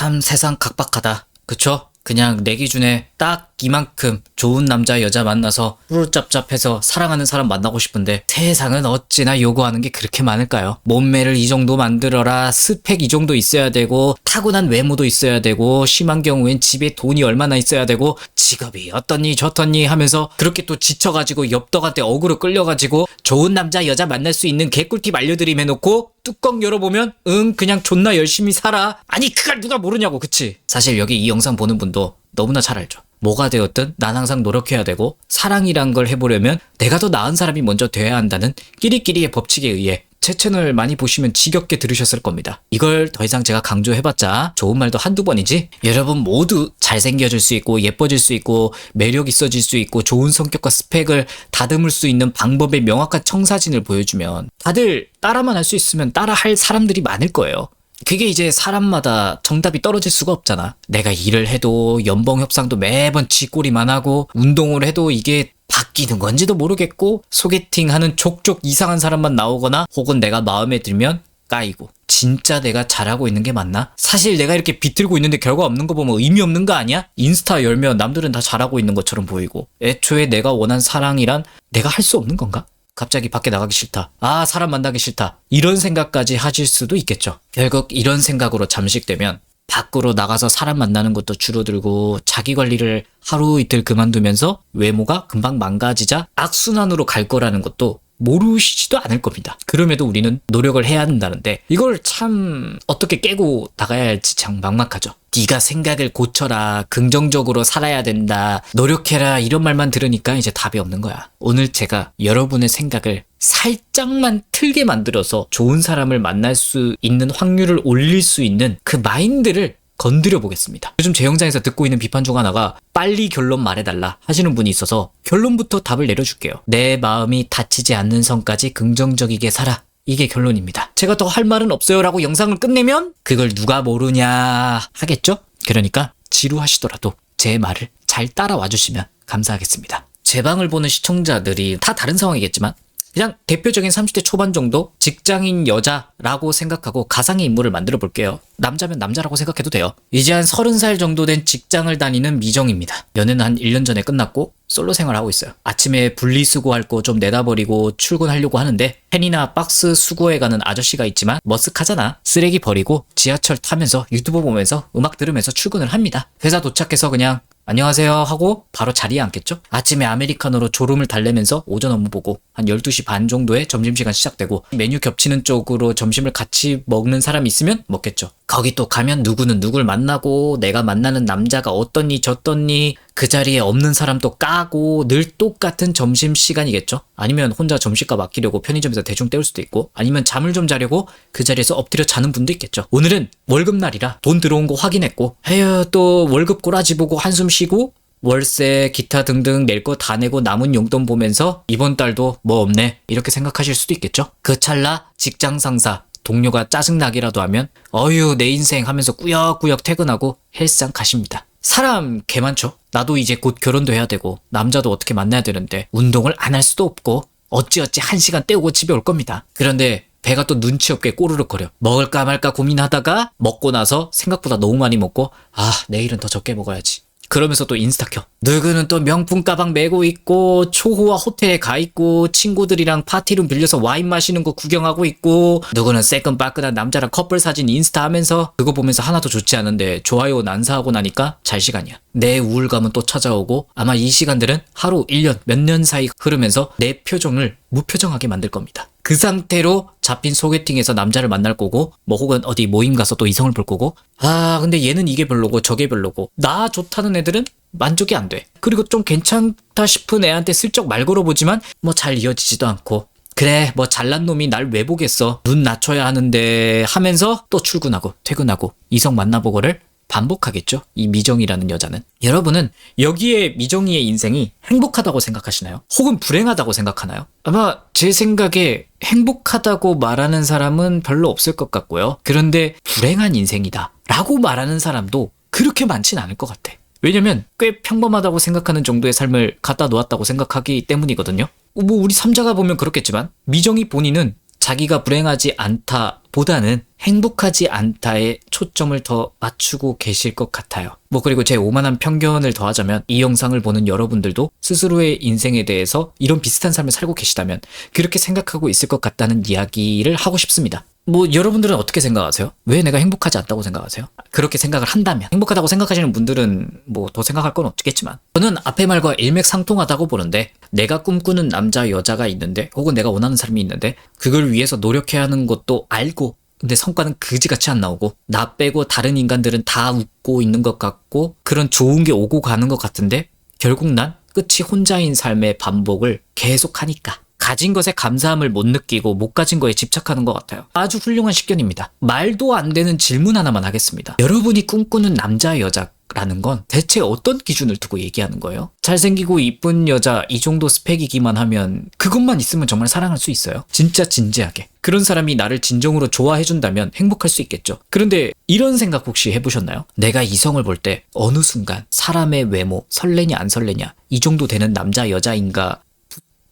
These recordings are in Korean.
참 세상 각박하다. 그쵸? 그냥 내 기준에 딱 이만큼 좋은 남자 여자 만나서 푸르짭짭해서 사랑하는 사람 만나고 싶은데 세상은 어찌나 요구하는 게 그렇게 많을까요? 몸매를 이 정도 만들어라. 스펙 이 정도 있어야 되고 타고난 외모도 있어야 되고 심한 경우엔 집에 돈이 얼마나 있어야 되고 직업이 어떻니 저떻니 하면서 그렇게 또 지쳐가지고 엽떡한테 어그로 끌려가지고 좋은 남자 여자 만날 수 있는 개꿀팁 알려드림 해놓고 뚜껑 열어보면 응 그냥 존나 열심히 살아. 아니 그걸 누가 모르냐고 그치? 사실 여기 이 영상 보는 분도 너무나 잘 알죠 뭐가 되었든 난 항상 노력해야 되고 사랑이란 걸 해보려면 내가 더 나은 사람이 먼저 돼야 한다는 끼리끼리의 법칙에 의해 제 채널 많이 보시면 지겹게 들으셨을 겁니다. 이걸 더 이상 제가 강조해봤자 좋은 말도 한두 번이지 여러분 모두 잘생겨질 수 있고 예뻐질 수 있고 매력 있어질 수 있고 좋은 성격과 스펙을 다듬을 수 있는 방법의 명확한 청사진을 보여주면 다들 따라만 할 수 있으면 따라 할 사람들이 많을 거예요. 그게 이제 사람마다 정답이 떨어질 수가 없잖아. 내가 일을 해도 연봉 협상도 매번 쥐꼬리만 하고 운동을 해도 이게 바뀌는 건지도 모르겠고 소개팅 하는 족족 이상한 사람만 나오거나 혹은 내가 마음에 들면 까이고 진짜 내가 잘하고 있는 게 맞나? 사실 내가 이렇게 비틀고 있는데 결과 없는 거 보면 의미 없는 거 아니야? 인스타 열면 남들은 다 잘하고 있는 것처럼 보이고 애초에 내가 원한 사랑이란 내가 할 수 없는 건가? 갑자기 밖에 나가기 싫다. 아, 사람 만나기 싫다. 이런 생각까지 하실 수도 있겠죠. 결국 이런 생각으로 잠식되면 밖으로 나가서 사람 만나는 것도 줄어들고 자기 관리를 하루 이틀 그만두면서 외모가 금방 망가지자 악순환으로 갈 거라는 것도 모르시지도 않을 겁니다. 그럼에도 우리는 노력을 해야 한다는데 이걸 참 어떻게 깨고 나가야 할지 참 막막하죠. 네가 생각을 고쳐라, 긍정적으로 살아야 된다, 노력해라 이런 말만 들으니까 이제 답이 없는 거야. 오늘 제가 여러분의 생각을 살짝만 틀게 만들어서 좋은 사람을 만날 수 있는 확률을 올릴 수 있는 그 마인드를 건드려 보겠습니다. 요즘 제 영상에서 듣고 있는 비판 중 하나가 빨리 결론 말해달라 하시는 분이 있어서 결론부터 답을 내려줄게요. 내 마음이 다치지 않는 선까지 긍정적이게 살아. 이게 결론입니다. 제가 더 할 말은 없어요 라고 영상을 끝내면 그걸 누가 모르냐 하겠죠? 그러니까 지루하시더라도 제 말을 잘 따라와 주시면 감사하겠습니다. 제 방을 보는 시청자들이 다 다른 상황이겠지만 그냥 대표적인 30대 초반 정도 직장인 여자라고 생각하고 가상의 인물을 만들어 볼게요. 남자면 남자라고 생각해도 돼요. 이제 한 30살 정도 된 직장을 다니는 미정입니다. 연애는 한 1년 전에 끝났고 솔로 생활하고 있어요. 아침에 분리수거할 거 좀 내다 버리고 출근하려고 하는데 펜이나 박스 수거해 가는 아저씨가 있지만 머쓱하잖아. 쓰레기 버리고 지하철 타면서 유튜브 보면서 음악 들으면서 출근을 합니다. 회사 도착해서 그냥 안녕하세요 하고 바로 자리에 앉겠죠? 아침에 아메리카노로 졸음을 달래면서 오전 업무 보고 한 12시 반 정도에 점심시간 시작되고 메뉴 겹치는 쪽으로 점심을 같이 먹는 사람이 있으면 먹겠죠. 거기 또 가면 누구는 누굴 만나고 내가 만나는 남자가 어떻니 저떻니 그 자리에 없는 사람도 까고 늘 똑같은 점심시간이겠죠? 아니면 혼자 점심값 아끼려고 편의점에서 대충 때울 수도 있고 아니면 잠을 좀 자려고 그 자리에서 엎드려 자는 분도 있겠죠. 오늘은 월급날이라 돈 들어온 거 확인했고 에휴 또 월급 꼬라지 보고 한숨 쉬고 월세, 기타 등등 낼 거 다 내고 남은 용돈 보면서 이번 달도 뭐 없네 이렇게 생각하실 수도 있겠죠. 그 찰나 직장 상사 동료가 짜증나기라도 하면 어휴 내 인생 하면서 꾸역꾸역 퇴근하고 헬스장 가십니다. 사람 개 많죠. 나도 이제 곧 결혼도 해야 되고 남자도 어떻게 만나야 되는데 운동을 안 할 수도 없고 어찌어찌 한 시간 때우고 집에 올 겁니다. 그런데 배가 또 눈치 없게 꼬르륵거려. 먹을까 말까 고민하다가 먹고 나서 생각보다 너무 많이 먹고 아 내일은 더 적게 먹어야지. 그러면서 또 인스타 켜. 누구는 또 명품 가방 메고 있고 초호화 호텔에 가 있고 친구들이랑 파티룸 빌려서 와인 마시는 거 구경하고 있고 누구는 새끈빠끈한 남자랑 커플 사진 인스타 하면서 그거 보면서 하나도 좋지 않은데 좋아요 난사하고 나니까 잘 시간이야. 내 우울감은 또 찾아오고 아마 이 시간들은 하루 1년 몇 년 사이 흐르면서 내 표정을 무표정하게 만들 겁니다. 그 상태로 잡힌 소개팅에서 남자를 만날 거고 뭐 혹은 어디 모임 가서 또 이성을 볼 거고. 아 근데 얘는 이게 별로고 저게 별로고. 나 좋다는 애들은 만족이 안 돼. 그리고 좀 괜찮다 싶은 애한테 슬쩍 말 걸어보지만 뭐 잘 이어지지도 않고. 그래 뭐 잘난 놈이 날 왜 보겠어? 눈 낮춰야 하는데 하면서 또 출근하고 퇴근하고 이성 만나보고를 반복하겠죠. 이 미정이라는 여자는. 여러분은 여기에 미정이의 인생이 행복하다고 생각하시나요? 혹은 불행하다고 생각하나요? 아마 제 생각에 행복하다고 말하는 사람은 별로 없을 것 같고요. 그런데 불행한 인생이다. 라고 말하는 사람도 그렇게 많진 않을 것 같아. 왜냐면 꽤 평범하다고 생각하는 정도의 삶을 갖다 놓았다고 생각하기 때문이거든요. 뭐 우리 삼자가 보면 그렇겠지만 미정이 본인은 자기가 불행하지 않다 보다는 행복하지 않다에 초점을 더 맞추고 계실 것 같아요. 뭐 그리고 제 오만한 편견을 더하자면 이 영상을 보는 여러분들도 스스로의 인생에 대해서 이런 비슷한 삶을 살고 계시다면 그렇게 생각하고 있을 것 같다는 이야기를 하고 싶습니다. 뭐 여러분들은 어떻게 생각하세요? 왜 내가 행복하지 않다고 생각하세요? 그렇게 생각을 한다면 행복하다고 생각하시는 분들은 뭐 더 생각할 건 없겠지만 저는 앞의 말과 일맥상통하다고 보는데 내가 꿈꾸는 남자 여자가 있는데 혹은 내가 원하는 사람이 있는데 그걸 위해서 노력해야 하는 것도 알고 근데 성과는 그지같이 안 나오고 나 빼고 다른 인간들은 다 웃고 있는 것 같고 그런 좋은 게 오고 가는 것 같은데 결국 난 끝이 혼자인 삶의 반복을 계속하니까 가진 것에 감사함을 못 느끼고 못 가진 거에 집착하는 것 같아요. 아주 훌륭한 식견입니다. 말도 안 되는 질문 하나만 하겠습니다. 여러분이 꿈꾸는 남자 여자 라는 건 대체 어떤 기준을 두고 얘기하는 거예요? 잘생기고 이쁜 여자 이 정도 스펙이기만 하면 그것만 있으면 정말 사랑할 수 있어요? 진짜 진지하게. 그런 사람이 나를 진정으로 좋아해준다면 행복할 수 있겠죠. 그런데 이런 생각 혹시 해보셨나요? 내가 이성을 볼 때 어느 순간 사람의 외모 설레냐 안 설레냐 이 정도 되는 남자 여자인가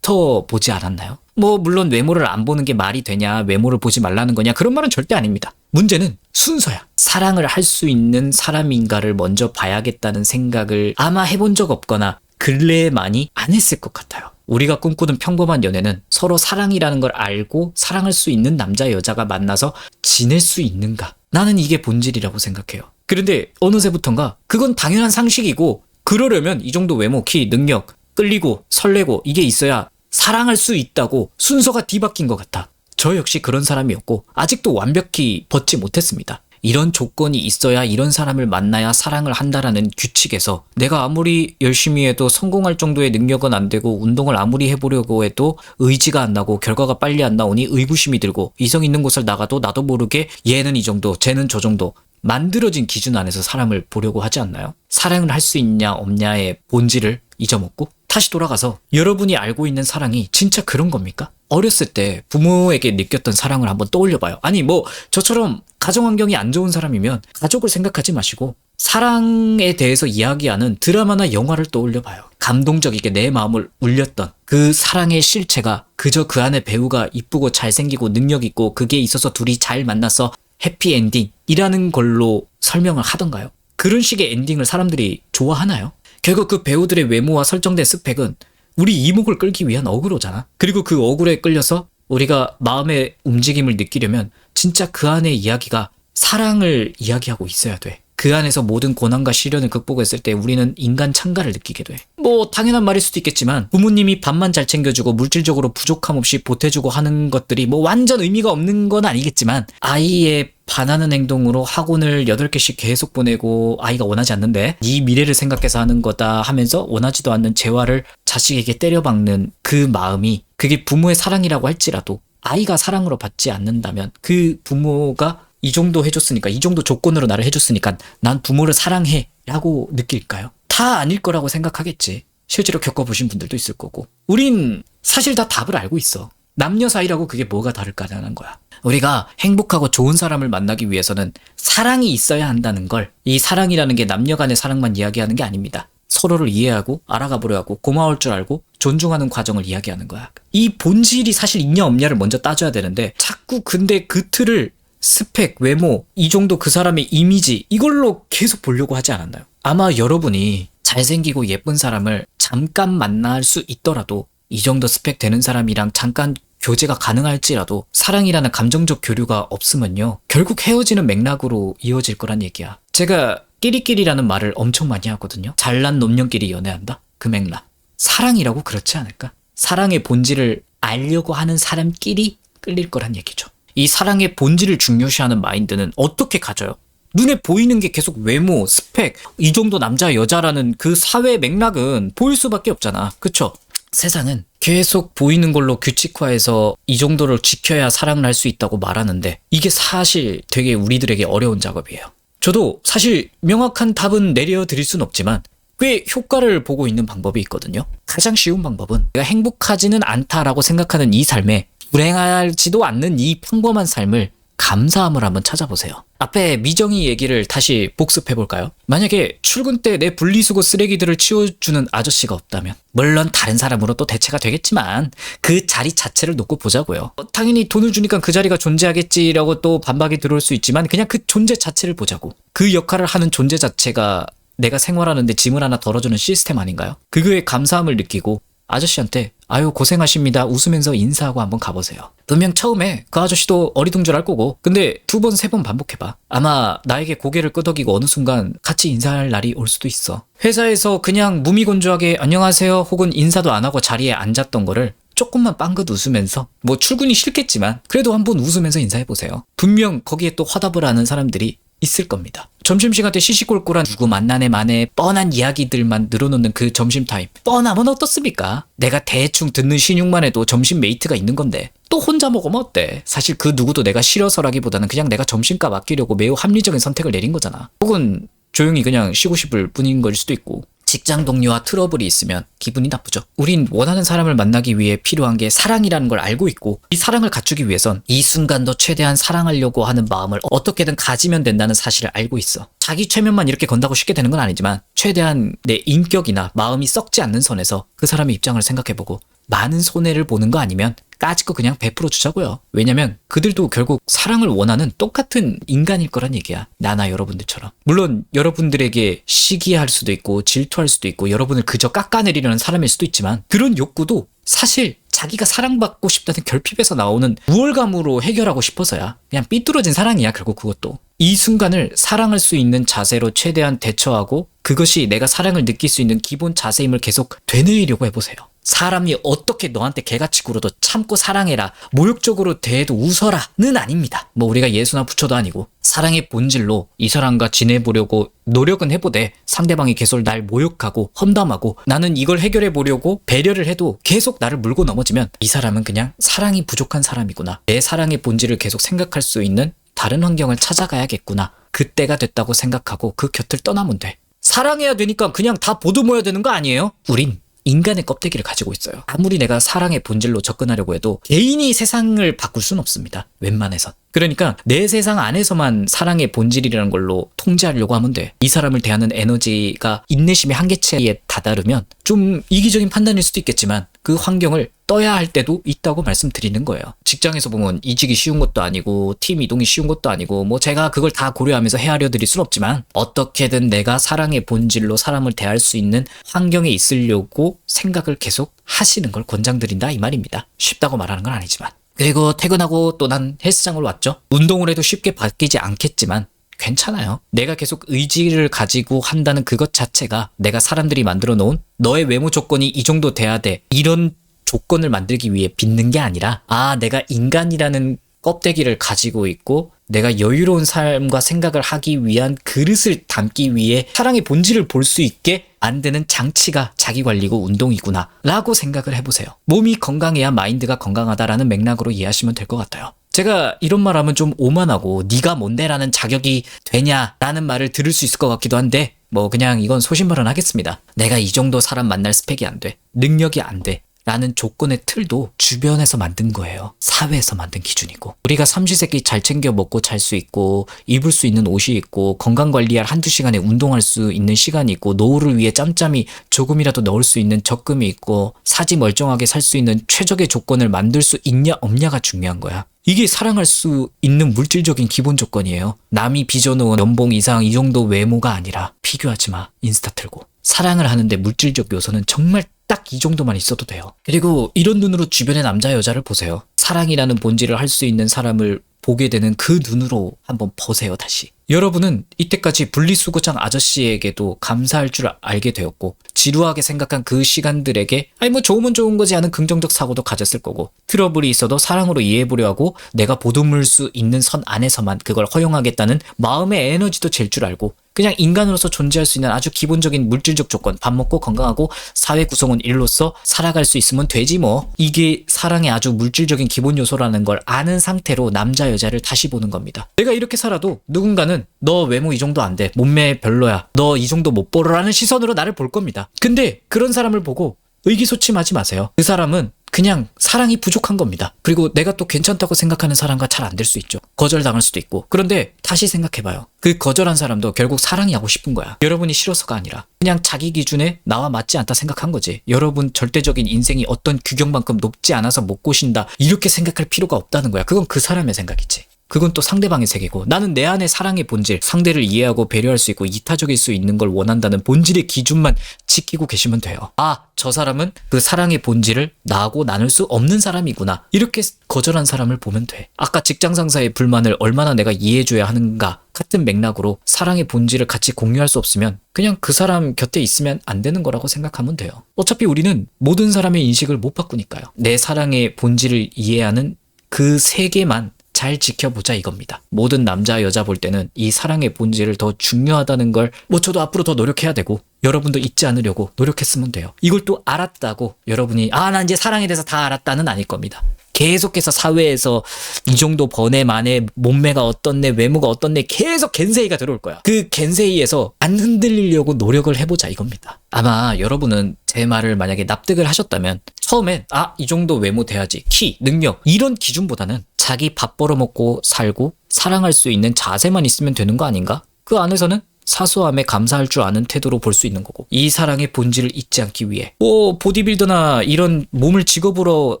부터 보지 않았나요? 뭐 물론 외모를 안 보는 게 말이 되냐 외모를 보지 말라는 거냐 그런 말은 절대 아닙니다. 문제는 순서야. 사랑을 할 수 있는 사람인가를 먼저 봐야겠다는 생각을 아마 해본 적 없거나 근래에 많이 안 했을 것 같아요. 우리가 꿈꾸는 평범한 연애는 서로 사랑이라는 걸 알고 사랑할 수 있는 남자 여자가 만나서 지낼 수 있는가? 나는 이게 본질이라고 생각해요. 그런데 어느새부턴가 그건 당연한 상식이고 그러려면 이 정도 외모, 키, 능력, 끌리고 설레고 이게 있어야 사랑할 수 있다고 순서가 뒤바뀐 것 같아. 저 역시 그런 사람이었고 아직도 완벽히 벗지 못했습니다. 이런 조건이 있어야 이런 사람을 만나야 사랑을 한다라는 규칙에서 내가 아무리 열심히 해도 성공할 정도의 능력은 안 되고 운동을 아무리 해보려고 해도 의지가 안 나고 결과가 빨리 안 나오니 의구심이 들고 이성 있는 곳을 나가도 나도 모르게 얘는 이 정도 쟤는 저 정도 만들어진 기준 안에서 사람을 보려고 하지 않나요? 사랑을 할 수 있냐 없냐의 본질을 잊어먹고 다시 돌아가서 여러분이 알고 있는 사랑이 진짜 그런 겁니까? 어렸을 때 부모에게 느꼈던 사랑을 한번 떠올려봐요. 아니 뭐 저처럼 가정 환경이 안 좋은 사람이면 가족을 생각하지 마시고 사랑에 대해서 이야기하는 드라마나 영화를 떠올려봐요. 감동적이게 내 마음을 울렸던 그 사랑의 실체가 그저 그 안에 배우가 이쁘고 잘생기고 능력 있고 그게 있어서 둘이 잘 만나서 해피엔딩이라는 걸로 설명을 하던가요? 그런 식의 엔딩을 사람들이 좋아하나요? 결국 그 배우들의 외모와 설정된 스펙은 우리 이목을 끌기 위한 어그로잖아. 그리고 그 어그로에 끌려서 우리가 마음의 움직임을 느끼려면 진짜 그 안의 이야기가 사랑을 이야기하고 있어야 돼. 그 안에서 모든 고난과 시련을 극복했을 때 우리는 인간 창가를 느끼게 돼. 뭐 당연한 말일 수도 있겠지만 부모님이 밥만 잘 챙겨주고 물질적으로 부족함 없이 보태주고 하는 것들이 뭐 완전 의미가 없는 건 아니겠지만 아이의 반하는 행동으로 학원을 8개씩 계속 보내고 아이가 원하지 않는데 이 미래를 생각해서 하는 거다 하면서 원하지도 않는 재화를 자식에게 때려박는 그 마음이 그게 부모의 사랑이라고 할지라도 아이가 사랑으로 받지 않는다면 그 부모가 이 정도 해줬으니까 이 정도 조건으로 나를 해줬으니까 난 부모를 사랑해 라고 느낄까요? 다 아닐 거라고 생각하겠지. 실제로 겪어보신 분들도 있을 거고. 우린 사실 다 답을 알고 있어. 남녀 사이라고 그게 뭐가 다를까라는 거야. 우리가 행복하고 좋은 사람을 만나기 위해서는 사랑이 있어야 한다는 걸 이 사랑이라는 게 남녀 간의 사랑만 이야기하는 게 아닙니다. 서로를 이해하고 알아가 보려 하고 고마울 줄 알고 존중하는 과정을 이야기하는 거야. 이 본질이 사실 있냐 없냐를 먼저 따져야 되는데 자꾸 근데 그 틀을 스펙, 외모, 이 정도 그 사람의 이미지 이걸로 계속 보려고 하지 않았나요? 아마 여러분이 잘생기고 예쁜 사람을 잠깐 만날 수 있더라도 이 정도 스펙 되는 사람이랑 잠깐 교제가 가능할지라도 사랑이라는 감정적 교류가 없으면요. 결국 헤어지는 맥락으로 이어질 거란 얘기야. 제가 끼리끼리라는 말을 엄청 많이 하거든요. 잘난 놈년끼리 연애한다? 그 맥락. 사랑이라고 그렇지 않을까? 사랑의 본질을 알려고 하는 사람끼리 끌릴 거란 얘기죠. 이 사랑의 본질을 중요시하는 마인드는 어떻게 가져요? 눈에 보이는 게 계속 외모, 스펙, 이 정도 남자, 여자라는 그 사회 맥락은 보일 수밖에 없잖아. 그쵸? 세상은 계속 보이는 걸로 규칙화해서 이 정도를 지켜야 사랑을 할 수 있다고 말하는데 이게 사실 되게 우리들에게 어려운 작업이에요. 저도 사실 명확한 답은 내려드릴 순 없지만 꽤 효과를 보고 있는 방법이 있거든요. 가장 쉬운 방법은 내가 행복하지는 않다라고 생각하는 이 삶에 불행하지도 않는 이 평범한 삶을 감사함을 한번 찾아보세요. 앞에 미정이 얘기를 다시 복습해 볼까요? 만약에 출근 때 내 분리수거 쓰레기들을 치워주는 아저씨가 없다면, 물론 다른 사람으로 또 대체가 되겠지만, 그 자리 자체를 놓고 보자고요. 어, 당연히 돈을 주니까 그 자리가 존재하겠지라고 또 반박이 들어올 수 있지만, 그냥 그 존재 자체를 보자고. 그 역할을 하는 존재 자체가 내가 생활하는데 짐을 하나 덜어주는 시스템 아닌가요? 그거에 감사함을 느끼고, 아저씨한테 아유 고생하십니다 웃으면서 인사하고 한번 가보세요. 분명 처음에 그 아저씨도 어리둥절할 거고 근데 두 번 세 번 반복해봐. 아마 나에게 고개를 끄덕이고 어느 순간 같이 인사할 날이 올 수도 있어. 회사에서 그냥 무미건조하게 안녕하세요 혹은 인사도 안 하고 자리에 앉았던 거를 조금만 빵긋 웃으면서 뭐 출근이 싫겠지만 그래도 한번 웃으면서 인사해보세요. 분명 거기에 또 화답을 하는 사람들이 있을 겁니다. 점심시간 때 시시콜콜한 누구 만나네 만에 뻔한 이야기들만 늘어놓는 그 점심타임. 뻔하면 어떻습니까? 내가 대충 듣는 신용만 해도 점심 메이트가 있는 건데 또 혼자 먹으면 어때? 사실 그 누구도 내가 싫어서라기보다는 그냥 내가 점심값 아끼려고 매우 합리적인 선택을 내린 거잖아. 혹은 조용히 그냥 쉬고 싶을 뿐인 걸 수도 있고 직장 동료와 트러블이 있으면 기분이 나쁘죠. 우린 원하는 사람을 만나기 위해 필요한 게 사랑이라는 걸 알고 있고 이 사랑을 갖추기 위해선 이 순간도 최대한 사랑하려고 하는 마음을 어떻게든 가지면 된다는 사실을 알고 있어. 자기 최면만 이렇게 건다고 쉽게 되는 건 아니지만 최대한 내 인격이나 마음이 썩지 않는 선에서 그 사람의 입장을 생각해보고 많은 손해를 보는 거 아니면 까짓 거 그냥 베풀어 주자고요. 왜냐면 그들도 결국 사랑을 원하는 똑같은 인간일 거란 얘기야. 나나 여러분들처럼. 물론 여러분들에게 시기할 수도 있고 질투할 수도 있고 여러분을 그저 깎아내리려는 사람일 수도 있지만 그런 욕구도 사실 자기가 사랑받고 싶다는 결핍에서 나오는 우월감으로 해결하고 싶어서야. 그냥 삐뚤어진 사랑이야, 결국 그것도. 이 순간을 사랑할 수 있는 자세로 최대한 대처하고 그것이 내가 사랑을 느낄 수 있는 기본 자세임을 계속 되뇌이려고 해보세요. 사람이 어떻게 너한테 개같이 굴어도 참고 사랑해라, 모욕적으로 대해도 웃어라는 아닙니다. 뭐 우리가 예수나 부처도 아니고 사랑의 본질로 이 사람과 지내보려고 노력은 해보되 상대방이 계속 날 모욕하고 험담하고 나는 이걸 해결해 보려고 배려를 해도 계속 나를 물고 넘어지면 이 사람은 그냥 사랑이 부족한 사람이구나. 내 사랑의 본질을 계속 생각할 수 있는 다른 환경을 찾아가야겠구나. 그때가 됐다고 생각하고 그 곁을 떠나면 돼. 사랑해야 되니까 그냥 다 보듬어야 되는 거 아니에요? 우린 인간의 껍데기를 가지고 있어요. 아무리 내가 사랑의 본질로 접근하려고 해도 개인이 세상을 바꿀 수는 없습니다. 웬만해선. 그러니까 내 세상 안에서만 사랑의 본질이라는 걸로 통제하려고 하면 돼. 이 사람을 대하는 에너지가 인내심의 한계치에 다다르면 좀 이기적인 판단일 수도 있겠지만 그 환경을 떠야 할 때도 있다고 말씀드리는 거예요. 직장에서 보면 이직이 쉬운 것도 아니고 팀 이동이 쉬운 것도 아니고 뭐 제가 그걸 다 고려하면서 헤아려 드릴 순 없지만 어떻게든 내가 사랑의 본질로 사람을 대할 수 있는 환경에 있으려고 생각을 계속 하시는 걸 권장드린다 이 말입니다. 쉽다고 말하는 건 아니지만. 그리고 퇴근하고 또 난 헬스장을 왔죠. 운동을 해도 쉽게 바뀌지 않겠지만 괜찮아요. 내가 계속 의지를 가지고 한다는 그것 자체가 내가 사람들이 만들어 놓은 너의 외모 조건이 이 정도 돼야 돼. 이런 조건을 만들기 위해 빚는 게 아니라 아, 내가 인간이라는 껍데기를 가지고 있고 내가 여유로운 삶과 생각을 하기 위한 그릇을 담기 위해 사랑의 본질을 볼 수 있게 만드는 장치가 자기 관리고 운동이구나 라고 생각을 해보세요. 몸이 건강해야 마인드가 건강하다라는 맥락으로 이해하시면 될 것 같아요. 제가 이런 말 하면 좀 오만하고 네가 뭔데라는 자격이 되냐라는 말을 들을 수 있을 것 같기도 한데 뭐 그냥 이건 소신발언 하겠습니다. 내가 이 정도 사람 만날 스펙이 안 돼. 능력이 안 돼. 라는 조건의 틀도 주변에서 만든 거예요. 사회에서 만든 기준이고. 우리가 삼시세끼 잘 챙겨 먹고 잘 수 있고, 입을 수 있는 옷이 있고, 건강 관리할 한두 시간에 운동할 수 있는 시간이 있고, 노후를 위해 짬짬이 조금이라도 넣을 수 있는 적금이 있고, 사지 멀쩡하게 살 수 있는 최적의 조건을 만들 수 있냐 없냐가 중요한 거야. 이게 사랑할 수 있는 물질적인 기본 조건이에요. 남이 빚어놓은 연봉 이상 이 정도 외모가 아니라 비교하지 마. 인스타 틀고. 사랑을 하는데 물질적 요소는 정말 딱 이 정도만 있어도 돼요. 그리고 이런 눈으로 주변의 남자 여자를 보세요. 사랑이라는 본질을 할 수 있는 사람을 보게 되는 그 눈으로 한번 보세요, 다시. 여러분은 이때까지 분리수거장 아저씨에게도 감사할 줄 알게 되었고, 지루하게 생각한 그 시간들에게, 아니 뭐 좋으면 좋은 거지 하는 긍정적 사고도 가졌을 거고, 트러블이 있어도 사랑으로 이해해보려 하고, 내가 보듬을 수 있는 선 안에서만 그걸 허용하겠다는 마음의 에너지도 잴 줄 알고, 그냥 인간으로서 존재할 수 있는 아주 기본적인 물질적 조건, 밥 먹고 건강하고 사회 구성원 일로서 살아갈 수 있으면 되지 뭐. 이게 사랑의 아주 물질적인 기본 요소라는 걸 아는 상태로 남자 여자를 다시 보는 겁니다. 내가 이렇게 살아도 누군가는 너 외모 이 정도 안 돼. 몸매 별로야. 너 이 정도 못 벌어라는 시선으로 나를 볼 겁니다. 근데 그런 사람을 보고 의기소침하지 마세요. 그 사람은 그냥 사랑이 부족한 겁니다. 그리고 내가 또 괜찮다고 생각하는 사람과 잘 안 될 수 있죠. 거절당할 수도 있고. 그런데 다시 생각해봐요. 그 거절한 사람도 결국 사랑이 하고 싶은 거야. 여러분이 싫어서가 아니라 그냥 자기 기준에 나와 맞지 않다 생각한 거지. 여러분 절대적인 인생이 어떤 규격만큼 높지 않아서 못 고신다. 이렇게 생각할 필요가 없다는 거야. 그건 그 사람의 생각이지. 그건 또 상대방의 세계고 나는 내 안에 사랑의 본질, 상대를 이해하고 배려할 수 있고 이타적일 수 있는 걸 원한다는 본질의 기준만 지키고 계시면 돼요. 아, 저 사람은 그 사랑의 본질을 나하고 나눌 수 없는 사람이구나. 이렇게 거절한 사람을 보면 돼. 아까 직장 상사의 불만을 얼마나 내가 이해해줘야 하는가 같은 맥락으로 사랑의 본질을 같이 공유할 수 없으면 그냥 그 사람 곁에 있으면 안 되는 거라고 생각하면 돼요. 어차피 우리는 모든 사람의 인식을 못 바꾸니까요. 내 사랑의 본질을 이해하는 그 세계만 잘 지켜보자 이겁니다. 모든 남자 여자 볼 때는 이 사랑의 본질을 더 중요하다는 걸 뭐 저도 앞으로 더 노력해야 되고 여러분도 잊지 않으려고 노력했으면 돼요. 이걸 또 알았다고 여러분이 아나 이제 사랑에 대해서 다 알았다는 아닐 겁니다. 계속해서 사회에서 이 정도 번에 만에 몸매가 어떻네 외모가 어떻네 계속 겐세이가 들어올 거야. 그 겐세이에서 안 흔들리려고 노력을 해보자 이겁니다. 아마 여러분은 제 말을 만약에 납득을 하셨다면 처음엔 아 이 정도 외모 돼야지 키 능력 이런 기준보다는 자기 밥 벌어먹고 살고 사랑할 수 있는 자세만 있으면 되는 거 아닌가? 그 안에서는 사소함에 감사할 줄 아는 태도로 볼 수 있는 거고 이 사랑의 본질을 잊지 않기 위해. 뭐 보디빌더나 이런 몸을 직업으로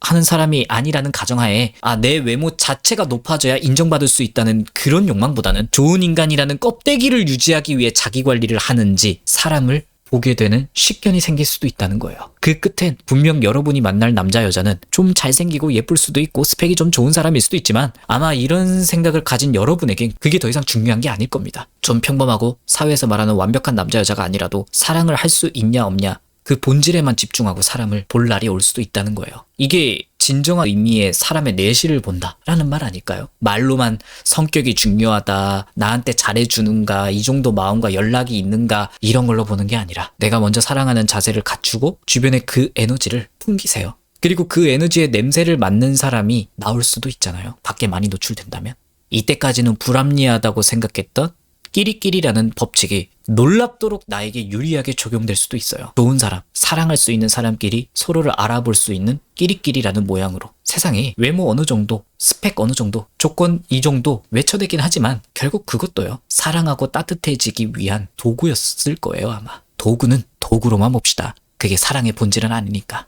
하는 사람이 아니라는 가정하에 아 내 외모 자체가 높아져야 인정받을 수 있다는 그런 욕망보다는 좋은 인간이라는 껍데기를 유지하기 위해 자기 관리를 하는지 사람을 보게 되는 식견이 생길 수도 있다는 거예요. 그 끝엔 분명 여러분이 만날 남자 여자는 좀 잘생기고 예쁠 수도 있고 스펙이 좀 좋은 사람일 수도 있지만 아마 이런 생각을 가진 여러분에겐 그게 더 이상 중요한 게 아닐 겁니다. 좀 평범하고 사회에서 말하는 완벽한 남자 여자가 아니라도 사랑을 할 수 있냐 없냐 그 본질에만 집중하고 사람을 볼 날이 올 수도 있다는 거예요. 이게 진정한 의미의 사람의 내실을 본다라는 말 아닐까요? 말로만 성격이 중요하다, 나한테 잘해주는가, 이 정도 마음과 연락이 있는가, 이런 걸로 보는 게 아니라 내가 먼저 사랑하는 자세를 갖추고 주변에 그 에너지를 풍기세요. 그리고 그 에너지의 냄새를 맡는 사람이 나올 수도 있잖아요. 밖에 많이 노출된다면. 이때까지는 불합리하다고 생각했던 끼리끼리라는 법칙이 놀랍도록 나에게 유리하게 적용될 수도 있어요. 좋은 사람, 사랑할 수 있는 사람끼리 서로를 알아볼 수 있는 끼리끼리라는 모양으로 세상에 외모 어느 정도, 스펙 어느 정도, 조건 이 정도 외쳐대긴 하지만 결국 그것도요. 사랑하고 따뜻해지기 위한 도구였을 거예요, 아마. 도구는 도구로만 봅시다. 그게 사랑의 본질은 아니니까.